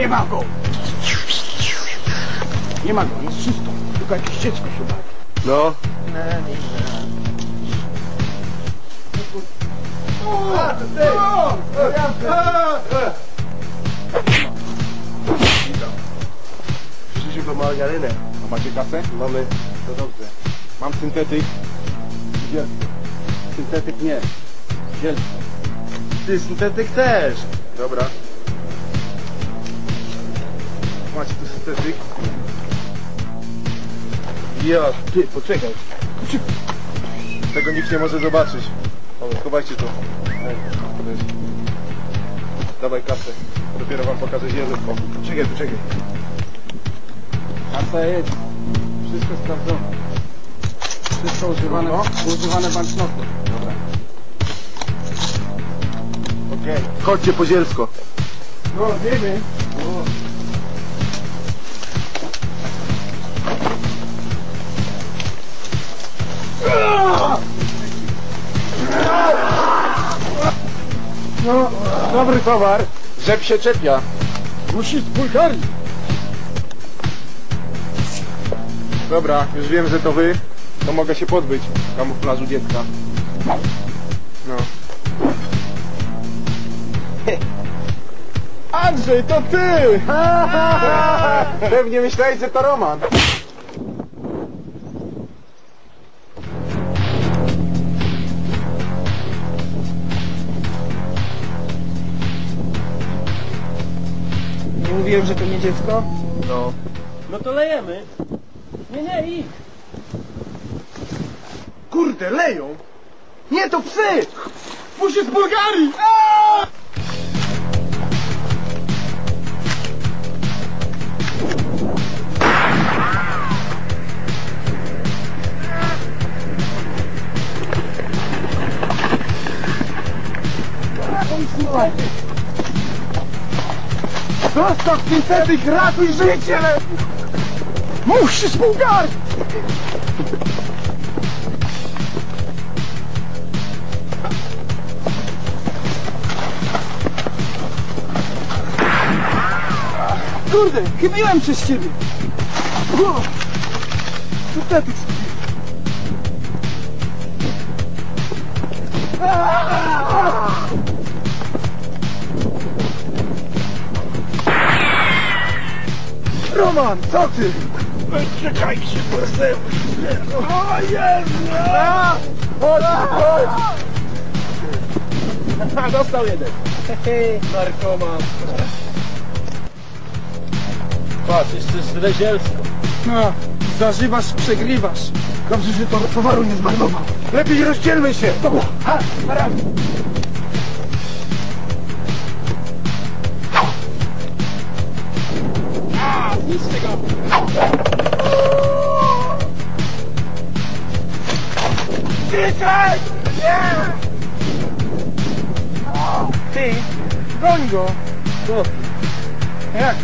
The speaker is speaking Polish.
Nie ma go! Nie ma go, jest czysto. Tylko jakieś dziecko się bawi. No. Przyszliśmy po margarynę. A macie kasę? Mamy, to dobrze. Mam syntetyk. Gdzie? Syntetyk nie. Zielsko. Ty, syntetyk też. Dobra. Macie tu syntetyk? Ja, Ty, poczekaj. tego nikt nie może zobaczyć. O, schowajcie to. Ej. Dawaj kasę. Dopiero wam pokażę zielsko. Czekaj, poczekaj. Kasa jest. Wszystko sprawdzone. Wszystko używane, używane banknoty. Dobra. Okej. Chodźcie po zielsko. No, wiemy. No, dobry towar. Rzep się czepia. Musi z Bułgarii. Dobra, już wiem, że to wy. To mogę się pozbyć kamuflażu dziecka. No. Andrzej, to ty! Pewnie myślałeś, że to Roman. Nie mówiłem, że to nie dziecko? No. No to lejemy. Nie, nie, idź. Kurde, leją! Nie, to psy! Musi z Bułgarii! Zostaw syntetyk, ratuj życie! Musi z Bułgarii! Kurde, chybiłem przez ciebie. O, Syntetyk. Roman, co ty? Czekajcie, proszę. O Jezu! Chodź, chodź! A, dostał jeden. Narkoman. Patrz, jeszcze zdrezielsko. No, zażywasz, przegrywasz. Dobrze, że to towaru nie zmarnował. Lepiej rozdzielmy się. Dobra, ha, na razie. A, nic z tego. Dzisiaj! Nie! Ty, goń go. Co? Jak?